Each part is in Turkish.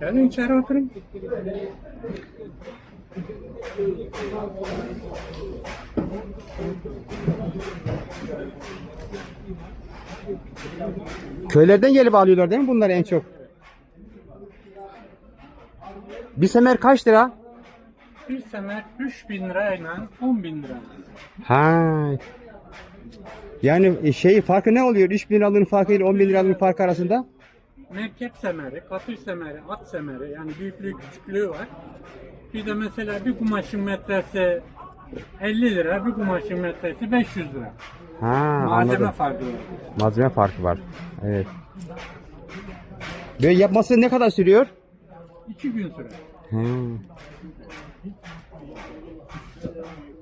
Gelin içeri oturun. Köylerden gelip alıyorlar değil mi bunlar en çok? Bir semer kaç lira? Bir semer 3000 lirayla 10 bin lira. Ha. Yani şey farkı ne oluyor? 3 bin liraların farkı ile 10 bin liraların farkı arasında? Merkep semeri, katır semeri, at semeri yani büyüklüğü küçüklüğü var. Bir de mesela bir kumaşın metresi 50 lira, bir kumaşın metresi 500 lira. Ha Malzeme anladım. farkı var. Malzeme farkı var. Evet. Böyle yapması ne kadar sürüyor? 2 gün sürer.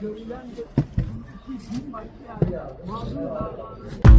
Görülen bir başka yer.